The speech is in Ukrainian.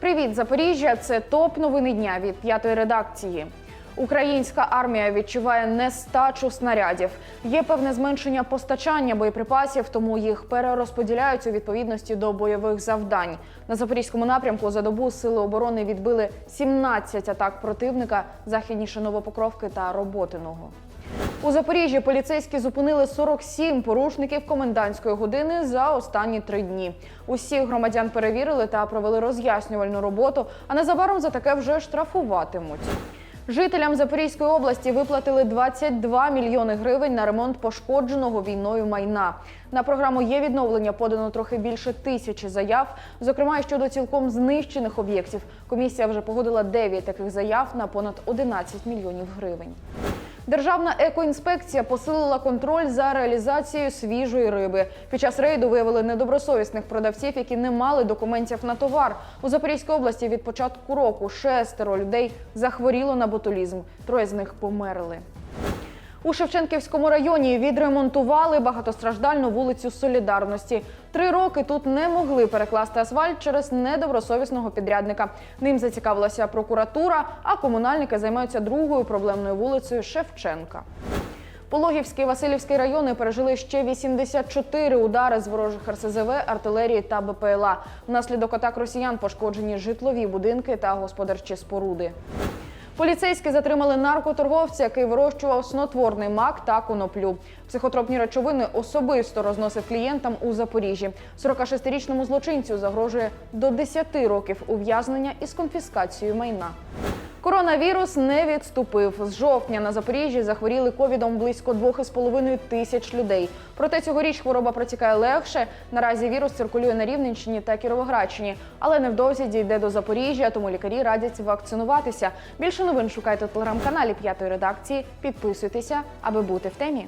Привіт, Запоріжжя! Це топ новини дня від п'ятої редакції. Українська армія відчуває нестачу снарядів. Є певне зменшення постачання боєприпасів, тому їх перерозподіляють у відповідності до бойових завдань. На запорізькому напрямку за добу сили оборони відбили 17 атак противника західніше Новопокровки та Роботиного. У Запоріжжі поліцейські зупинили 47 порушників комендантської години за останні три дні. Усіх громадян перевірили та провели роз'яснювальну роботу, а незабаром за таке вже штрафуватимуть. Жителям Запорізької області виплатили 22 мільйони гривень на ремонт пошкодженого війною майна. На програму є відновлення подано трохи більше тисячі заяв, зокрема щодо цілком знищених об'єктів. Комісія вже погодила 9 таких заяв на понад 11 мільйонів гривень. Державна екоінспекція посилила контроль за реалізацією свіжої риби. Під час рейду виявили недобросовісних продавців, які не мали документів на товар. У Запорізькій області від початку року шестеро людей захворіло на ботулізм. Троє з них померли. У Шевченківському районі відремонтували багатостраждальну вулицю Солідарності. Три роки тут не могли перекласти асфальт через недобросовісного підрядника. Ним зацікавилася прокуратура, а комунальники займаються другою проблемною вулицею Шевченка. Пологівський і Васильівський райони пережили ще 84 удари з ворожих РСЗВ, артилерії та БПЛА. Внаслідок атак росіян пошкоджені житлові будинки та господарчі споруди. Поліцейські затримали наркоторговця, який вирощував снотворний мак та коноплю. Психотропні речовини особисто розносив клієнтам у Запоріжжі. 46-річному злочинцю загрожує до 10 років ув'язнення із конфіскацією майна. Коронавірус не відступив. З жовтня на Запоріжжі захворіли ковідом близько 2,5 тисяч людей. Проте цьогоріч хвороба протікає легше. Наразі вірус циркулює на Рівненщині та Кіровоградщині, але невдовзі дійде до Запоріжжя, тому лікарі радять вакцинуватися. Більше новин шукайте в телеграм-каналі п'ятої редакції. Підписуйтеся, аби бути в темі.